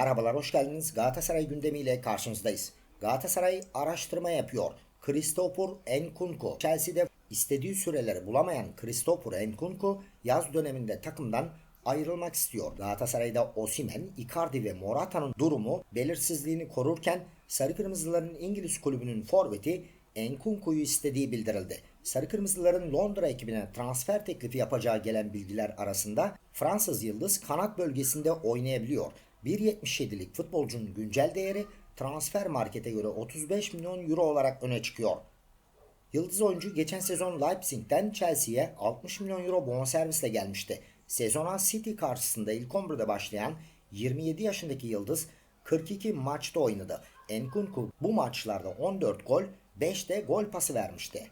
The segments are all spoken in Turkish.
Merhabalar, hoş geldiniz. Galatasaray gündemiyle karşınızdayız. Galatasaray araştırma yapıyor. Christopher Nkunku, Chelsea'de istediği süreleri bulamayan Christopher Nkunku yaz döneminde takımdan ayrılmak istiyor. Galatasaray'da Osimen, Icardi ve Morata'nın durumu belirsizliğini korurken Sarı Kırmızıların İngiliz kulübünün forveti Nkunku'yu istediği bildirildi. Sarı Kırmızıların Londra ekibine transfer teklifi yapacağı gelen bilgiler arasında Fransız Yıldız kanat bölgesinde oynayabiliyor. 1.77'lik futbolcunun güncel değeri transfer markete göre 35 milyon euro olarak öne çıkıyor. Yıldız oyuncu geçen sezon Leipzig'ten Chelsea'ye 60 milyon euro bonservisle gelmişti. Sezona City karşısında ilk 11'de başlayan 27 yaşındaki Yıldız 42 maçta oynadı. Nkunku bu maçlarda 14 gol, 5 de gol pası vermişti.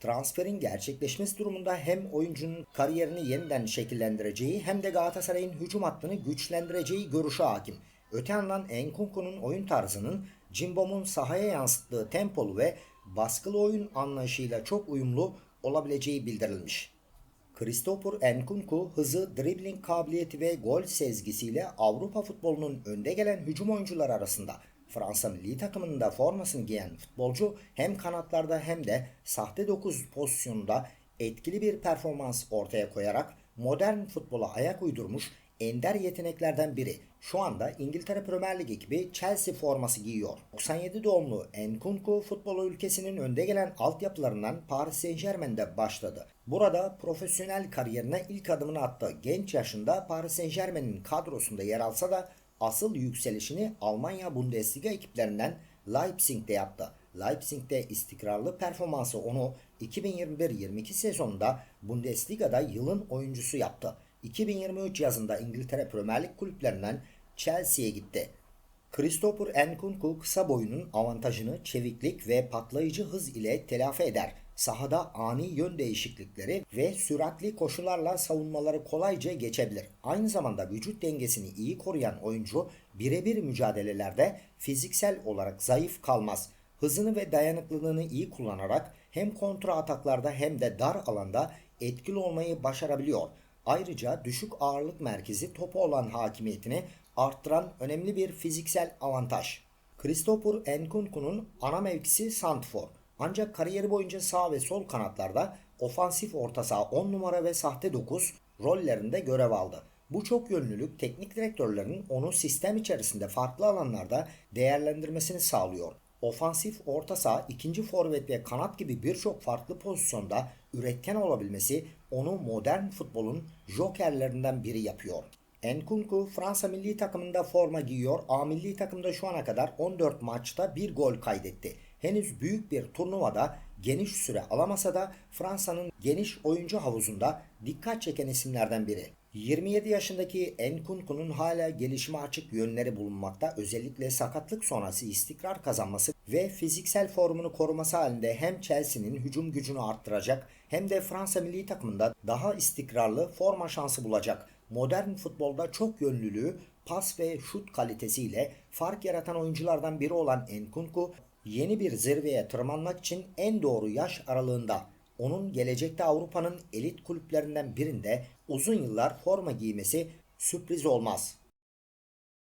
Transferin gerçekleşmesi durumunda hem oyuncunun kariyerini yeniden şekillendireceği hem de Galatasaray'ın hücum hattını güçlendireceği görüşü hakim. Öte yandan Enkunku'nun oyun tarzının Cimbom'un sahaya yansıttığı tempolu ve baskılı oyun anlayışıyla çok uyumlu olabileceği bildirilmiş. Christopher Nkunku hızı, dribbling kabiliyeti ve gol sezgisiyle Avrupa futbolunun önde gelen hücum oyuncuları arasında. Fransa milli takımında formasını giyen futbolcu hem kanatlarda hem de sahte 9 pozisyonunda etkili bir performans ortaya koyarak modern futbola ayak uydurmuş ender yeteneklerden biri. Şu anda İngiltere Premier Lig ekibi Chelsea forması giyiyor. 97 doğumlu Nkunku futbol ülkesinin önde gelen altyapılarından Paris Saint Germain'de başladı. Burada profesyonel kariyerine ilk adımını attı. Genç yaşında Paris Saint Germain'in kadrosunda yer alsa da asıl yükselişini Almanya Bundesliga ekiplerinden Leipzig'te yaptı. Leipzig'te istikrarlı performansı onu 2021-22 sezonunda Bundesliga'da yılın oyuncusu yaptı. 2023 yazında İngiltere Premier Lig kulüplerinden Chelsea'ye gitti. Christopher Nkunku kısa boyunun avantajını çeviklik ve patlayıcı hız ile telafi eder. Sahada ani yön değişiklikleri ve süratli koşularla savunmaları kolayca geçebilir. Aynı zamanda vücut dengesini iyi koruyan oyuncu birebir mücadelelerde fiziksel olarak zayıf kalmaz. Hızını ve dayanıklılığını iyi kullanarak hem kontra ataklarda hem de dar alanda etkili olmayı başarabiliyor. Ayrıca düşük ağırlık merkezi topa olan hakimiyetini arttıran önemli bir fiziksel avantaj. Christopher Nkunku'nun ana mevkisi santfor. Ancak kariyeri boyunca sağ ve sol kanatlarda ofansif orta saha 10 numara ve sahte 9 rollerinde görev aldı. Bu çok yönlülük teknik direktörlerin onu sistem içerisinde farklı alanlarda değerlendirmesini sağlıyor. Ofansif orta saha, ikinci forvet ve kanat gibi birçok farklı pozisyonda üretken olabilmesi onu modern futbolun jokerlerinden biri yapıyor. Nkunku Fransa milli takımında forma giyiyor. A milli takımda şu ana kadar 14 maçta bir gol kaydetti. Henüz büyük bir turnuvada geniş süre alamasa da Fransa'nın geniş oyuncu havuzunda dikkat çeken isimlerden biri. 27 yaşındaki Nkunku'nun hala gelişime açık yönleri bulunmakta. Özellikle sakatlık sonrası istikrar kazanması ve fiziksel formunu koruması halinde hem Chelsea'nin hücum gücünü arttıracak hem de Fransa milli takımında daha istikrarlı forma şansı bulacak. Modern futbolda çok yönlülüğü, pas ve şut kalitesiyle fark yaratan oyunculardan biri olan Nkunku yeni bir zirveye tırmanmak için en doğru yaş aralığında. Onun gelecekte Avrupa'nın elit kulüplerinden birinde uzun yıllar forma giymesi sürpriz olmaz.